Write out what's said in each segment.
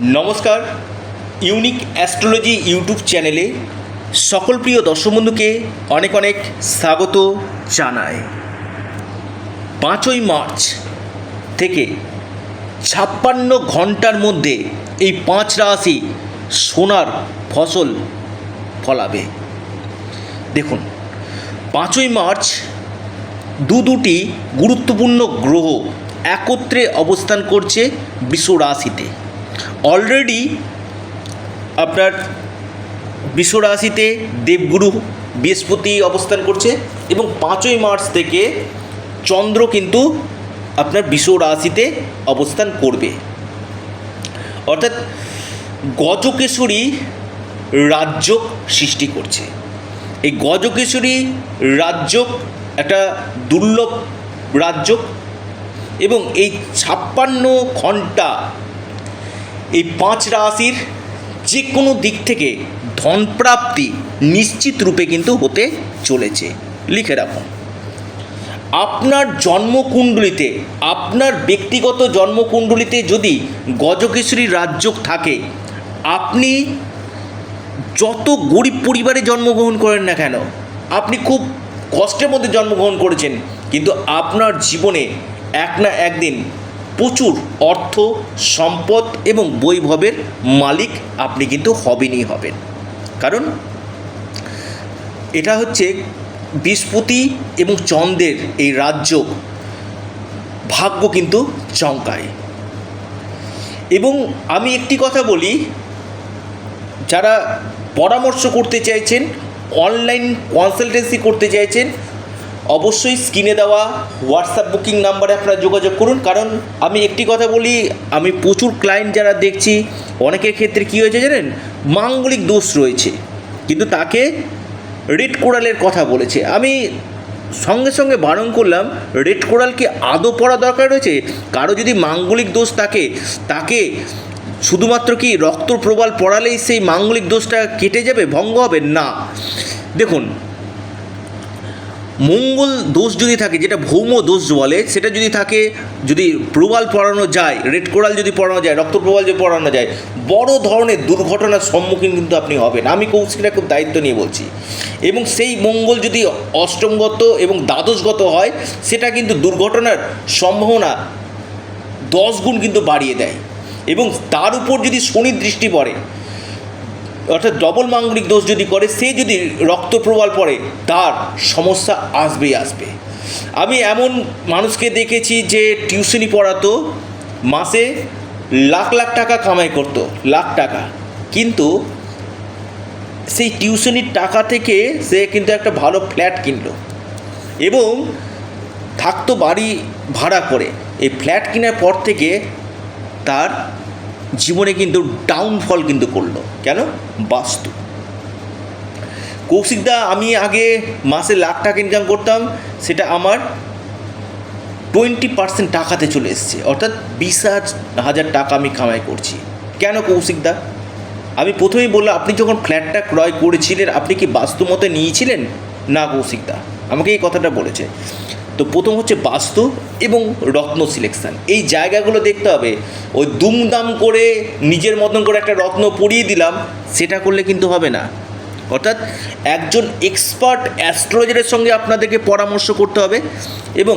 নমস্কার। Unique astrology YouTube চ্যানেলে সকল প্রিয় দর্শক বন্ধুকে অনেক অনেক স্বাগত জানায় পাঁচই মার্চ থেকে ছাপ্পান্ন ঘণ্টার মধ্যে এই পাঁচ রাশি সোনার ফসল ফলাবে। দেখুন, পাঁচই মার্চ দু দুটি গুরুত্বপূর্ণ গ্রহ একত্রে অবস্থান করছে বিশ্ব রাশিতে অলরেডি আপনার বৃষ রাশিতে দেবগুরু বৃহস্পতি অবস্থান করছে এবং পাঁচই মার্চ থেকে চন্দ্র কিন্তু আপনার বৃষ রাশিতে অবস্থান করবে। অর্থাৎ গজকেশরী রাজ্য সৃষ্টি করছে। এই গজকেশরী রাজ্য একটা দুর্লভ রাজ্য এবং এই ছাপ্পান্ন ঘণ্টা এই পাঁচ রাশির যে কোনো দিক থেকে ধনপ্রাপ্তি নিশ্চিত রূপে কিন্তু হতে চলেছে। লিখে রাখুন। আপনার জন্মকুণ্ডলিতে, আপনার ব্যক্তিগত জন্মকুণ্ডলিতে যদি গজকেশরী রাজ্য থাকে, আপনি যত গরিব পরিবারে জন্মগ্রহণ করেন না কেন, আপনি খুব কষ্টের মধ্যে জন্মগ্রহণ করেছেন, কিন্তু আপনার জীবনে এক না একদিন প্রচুর অর্থ, সম্পদ এবং বৈভবের মালিক আপনি কিন্তু হবেনই হবেন। কারণ এটা হচ্ছে বৃহস্পতি এবং চন্দ্রের এই রাজ্য ভাগ্য কিন্তু চমকায়। এবং আমি একটি কথা বলি, যারা পরামর্শ করতে চাইছেন, অনলাইন কনসালটেন্সি করতে চাইছেন অবশ্যই স্ক্রিনে দেওয়া হোয়াটসঅ্যাপ বুকিং নাম্বারে আপনারা যোগাযোগ করুন। কারণ আমি একটি কথা বলি, আমি প্রচুর ক্লায়েন্ট যারা দেখছি, অনেকের ক্ষেত্রে কী হয়েছে জানেন? মাঙ্গলিক দোষ রয়েছে। কিন্তু তাকে রেড কোরালের কথা বলেছে। আমি সঙ্গে সঙ্গে বারণ করলাম, রেড কোরাল কি আদৌ পড়া দরকার রয়েছে? কারও যদি মাঙ্গলিক দোষ থাকে, তাকে শুধুমাত্র কি রক্ত প্রবাল পড়ালেই সেই মাঙ্গলিক দোষটা কেটে যাবে, ভঙ্গ হবে? না। দেখুন মঙ্গল দোষ যদি থাকে, যেটা ভৌম দোষ বলে, সেটা যদি থাকে, যদি প্রবাল পড়ানো যায়, রেড কোরাল যদি পড়ানো যায়, রক্ত প্রবাল যদি পড়ানো যায়, বড় ধরনের দুর্ঘটনার সম্মুখীন কিন্তু আপনি হবেন। আমি কৌশিকরা খুব দায়িত্ব নিয়ে বলছি। এবং সেই মঙ্গল যদি অষ্টমগত এবং দ্বাদশগত হয়, সেটা কিন্তু দুর্ঘটনার সম্ভাবনা দশ গুণ কিন্তু বাড়িয়ে দেয়। এবং তার উপর যদি শনির দৃষ্টি পড়ে অর্থাৎ ডবল মাঙ্গলিক দোষ যদি করে, সে যদি রক্ত প্রবাল পড়ে, তার সমস্যা আসবেই আসবে। আমি এমন মানুষকে দেখেছি যে টিউশনি পড়াতো, মাসে লাখ লাখ টাকা কামাই করতো, লাখ টাকা। কিন্তু সেই টিউশনির টাকা থেকে সে কিন্তু একটা ভালো ফ্ল্যাট কিনলো। এবং থাকতো বাড়ি ভাড়া করে। এই ফ্ল্যাট কেনার পর থেকে তার জীবনে কিন্তু ডাউনফল কিন্তু করল। কেন? বাস্তু। কৌশিকদা, আমি আগে মাসে লাখ টাকা ইনকাম করতাম, সেটা আমার টোয়েন্টি পার্সেন্ট টাকাতে চলে এসছে। অর্থাৎ বিশ হাজার টাকা আমি কামাই করছি। কেন কৌশিকদা? আমি প্রথমেই বললাম, আপনি যখন ফ্ল্যাটটা ক্রয় করেছিলেন, আপনি কি বাস্তু মতে নিয়েছিলেন? না কৌশিকদা। আমাকে এই কথাটা বলেছে। তো প্রথম হচ্ছে বাস্তু এবং রত্ন সিলেকশান এই জায়গাগুলো দেখতে হবে। ওই দুমদাম করে নিজের মতন করে একটা রত্ন পরিয়ে দিলাম, সেটা করলে কিন্তু হবে না। অর্থাৎ একজন এক্সপার্ট অ্যাস্ট্রোলজারের সঙ্গে আপনাদেরকে পরামর্শ করতে হবে এবং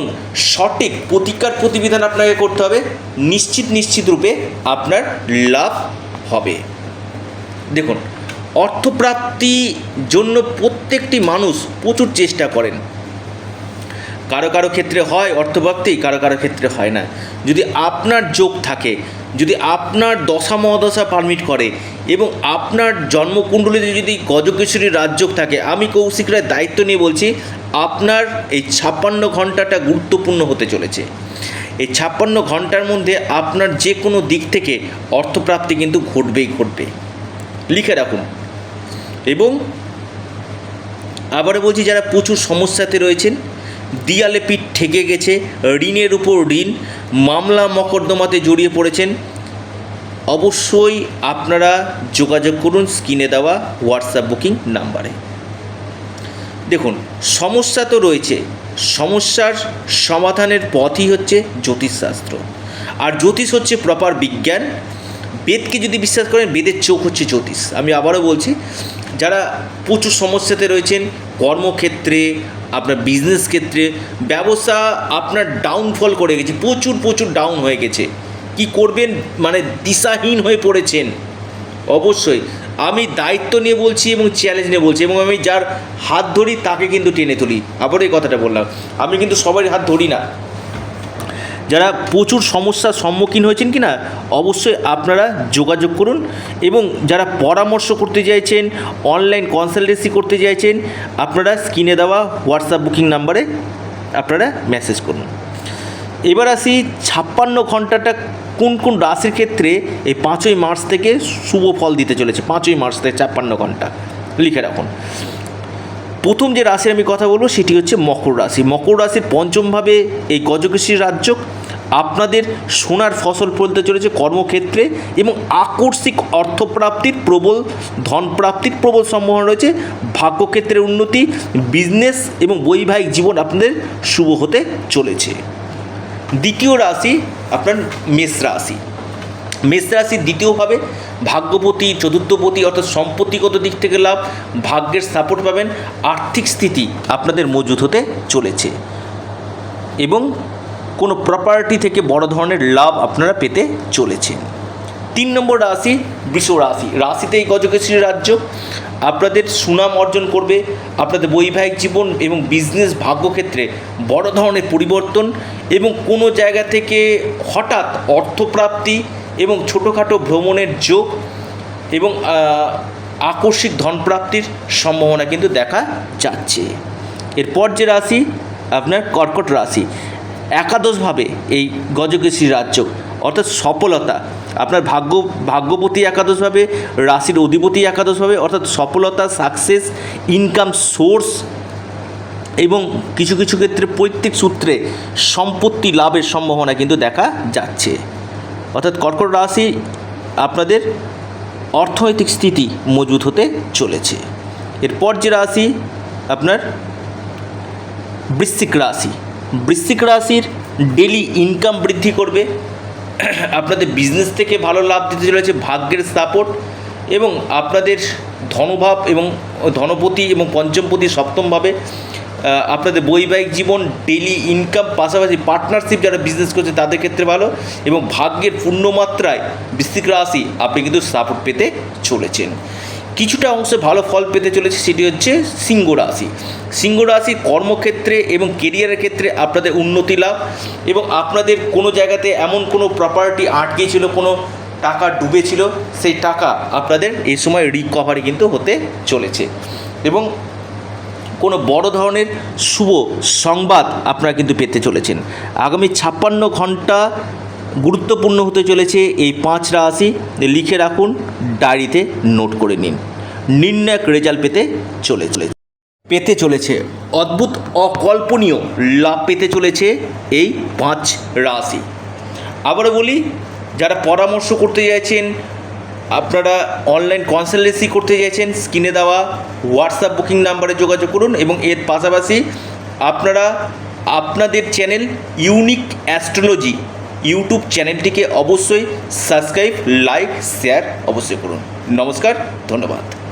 সঠিক প্রতিকার প্রতিবিধান আপনাকে করতে হবে। নিশ্চিত নিশ্চিত রূপে আপনার লাভ হবে। দেখুন অর্থপ্রাপ্তি জন্য প্রত্যেকটি মানুষ প্রচুর চেষ্টা করেন। কারও কারও ক্ষেত্রে হয় অর্থপ্রাপ্তি কারও কারও ক্ষেত্রে হয় না। যদি আপনার যোগ থাকে, যদি আপনার দশা মহাদশা পারমিট করে এবং আপনার জন্মকুণ্ডলীতে যদি গজকেশরী রাজযোগ থাকে, আমি কৌশিক রায় দায়িত্ব নিয়ে বলছি, আপনার এই ছাপ্পান্ন ঘন্টাটা গুরুত্বপূর্ণ হতে চলেছে। এই ছাপ্পান্ন ঘণ্টার মধ্যে আপনার যে কোনো দিক থেকে অর্থপ্রাপ্তি কিন্তু ঘটবেই ঘটবে। লিখে রাখুন। এবং আবারও বলছি, যারা প্রচুর সমস্যাতে রয়েছেন দিয়ালে পিঠ ঠেকে গেছে, ঋণের উপর ঋণ, মামলা মকদ্দমাতে জড়িয়ে পড়েছেন। অবশ্যই আপনারা যোগাযোগ করুন স্ক্রিনে দেওয়া হোয়াটসঅ্যাপ বুকিং নাম্বারে। দেখুন, সমস্যা তো রয়েছে। সমস্যার সমাধানের পথই হচ্ছে জ্যোতিষশাস্ত্র। আর জ্যোতিষ হচ্ছে প্রপার বিজ্ঞান। বেদকে যদি বিশ্বাস করেন, বেদের চোখ হচ্ছে জ্যোতিষ। আমি আবারও বলছি, যারা প্রচুর সমস্যাতে রয়েছেন, কর্মক্ষেত্রে আপনার বিজনেস ক্ষেত্রে ব্যবসা আপনার ডাউনফল করে গেছে, প্রচুর প্রচুর ডাউন হয়ে গেছে। কি করবেন? মানে দিশাহীন হয়ে পড়েছেন। অবশ্যই। আমি দায়িত্ব নিয়ে বলছি এবং চ্যালেঞ্জ নিয়ে বলছি এবং আমি যার হাত ধরি তাকে কিন্তু টেনে তুলি। আবার এই কথাটা বললাম। আমি কিন্তু সবারই হাত ধরি না। যারা প্রচুর সমস্যার সম্মুখীন হয়েছেন কি না অবশ্যই আপনারা যোগাযোগ করুন এবং যারা পরামর্শ করতে চাইছেন অনলাইন কনসালটেন্সি করতে চাইছেন, আপনারা স্ক্রিনে দেওয়া হোয়াটসঅ্যাপ বুকিং নাম্বারে আপনারা মেসেজ করুন। এবার আসি ছাপ্পান্ন ঘন্টাটা কোন কোন রাশির ক্ষেত্রে এই পাঁচই মার্চ থেকে শুভ ফল দিতে চলেছে, পাঁচই মার্চ থেকে ছাপ্পান্ন ঘণ্টা। লিখে রাখুন। প্রথম যে রাশির আমি কথা বলব সেটি হচ্ছে মকর রাশি। মকর রাশির পঞ্চমভাবে এই গজকেশী রাজ্য আপনাদের সোনার ফসল ফলতে চলেছে কর্মক্ষেত্রে এবং আকস্মিক অর্থপ্রাপ্তির প্রবল ধনপ্রাপ্তির প্রবল সম্ভাবনা রয়েছে। ভাগ্যক্ষেত্রের উন্নতি, বিজনেস এবং বৈবাহিক জীবন আপনাদের শুভ হতে চলেছে। দ্বিতীয় রাশি আপনার মেষ রাশি। মেষ রাশির দ্বিতীয়ভাবে ভাগ্যপতি, চতুর্থপতি অর্থাৎ সম্পত্তিগত দিক থেকে লাভ, ভাগ্যের সাপোর্ট পাবেন, আর্থিক স্থিতি আপনাদের মজুত হতে চলেছে। এবং কোনো প্রপার্টি থেকে বড় ধরনের লাভ আপনারা পেতে চলেছেন। তিন নম্বর রাশি বৃষ রাশি। রাশিতে এই গজকেশরী রাজ্য আপনাদের সুনাম অর্জন করবে, আপনাদের বৈবাহিক জীবন এবং বিজনেস ভাগ্যক্ষেত্রে বড় ধরনের পরিবর্তন এবং কোনো জায়গা থেকে হঠাৎ অর্থপ্রাপ্তি এবং ছোটোখাটো ভ্রমণের যোগ এবং আকস্মিক ধনপ্রাপ্তির সম্ভাবনা কিন্তু দেখা যাচ্ছে। এরপর যে রাশি, আপনার কর্কট রাশি, একাদশভাবে এই গজকেশী রাজ্য, অর্থাৎ সফলতা, আপনার ভাগ্য, ভাগ্যপতি একাদশভাবে, রাশির অধিপতি একাদশভাবে, অর্থাৎ সফলতা সাকসেস ইনকাম সোর্স এবং কিছু কিছু ক্ষেত্রে পৈতৃক সূত্রে সম্পত্তি লাভের সম্ভাবনা কিন্তু দেখা যাচ্ছে। অর্থাৎ কর্কট রাশি আপনাদের অর্থনৈতিক স্থিতি মজবুত হতে চলেছে। এরপর যে রাশি আপনার বৃশ্চিক রাশি। বৃশ্চিক রাশির ডেলি ইনকাম বৃদ্ধি করবে। আপনাদের বিজনেস থেকে ভালো লাভ দিতে চলেছে, ভাগ্যের সাপোর্ট এবং আপনাদের ধনভাব এবং ধনপতি এবং পঞ্চমপতি সপ্তমভাবে আপনাদের বৈবাহিক জীবন ডেলি ইনকাম পাশাপাশি পার্টনারশিপ যারা বিজনেস করছে, তাদের ক্ষেত্রে ভালো এবং ভাগ্যের পূর্ণমাত্রায় বৃশ্চিক রাশি, আপনি কিন্তু সাপোর্ট পেতে চলেছেন। কিছুটা অংশে ভালো ফল পেতে চলেছে সেটি হচ্ছে সিংহ রাশি। সিংহ রাশির কর্মক্ষেত্রে এবং কেরিয়ারের ক্ষেত্রে আপনাদের উন্নতি লাভ এবং আপনাদের কোনো জায়গাতে এমন কোনো প্রপার্টি আটকে ছিল কোনো টাকা ডুবেছিল, সেই টাকা আপনাদের এই সময় রিকভারি কিন্তু হতে চলেছে। এবং কোনো বড় ধরনের শুভ সংবাদ আপনারা কিন্তু পেতে চলেছেন। আগামী ছাপ্পান্ন ঘণ্টা গুরুত্বপূর্ণ হতে চলেছে এই পাঁচ রাশি। লিখে রাখুন, ডায়েরিতে নোট করে নিন। নির্ণায়ক রেজাল্ট পেতে চলে চলেছে পেতে চলেছে। অদ্ভুত, অকল্পনীয় লাভ পেতে চলেছে এই পাঁচ রাশি। আবারও বলি, যারা পরামর্শ করতে চাইছেন আপনারা অনলাইন কনসালটেন্সি করতে চাইছেন স্ক্রিনে দেওয়া হোয়াটসঅ্যাপ বুকিং নাম্বারে যোগাযোগ করুন এবং এর পাশাপাশি আপনারা আপনাদের চ্যানেল ইউনিক অ্যাস্ট্রোলজি ইউটিউব চ্যানেলটিকে অবশ্যই সাবস্ক্রাইব লাইক শেয়ার অবশ্যই করুন। নমস্কার, ধন্যবাদ।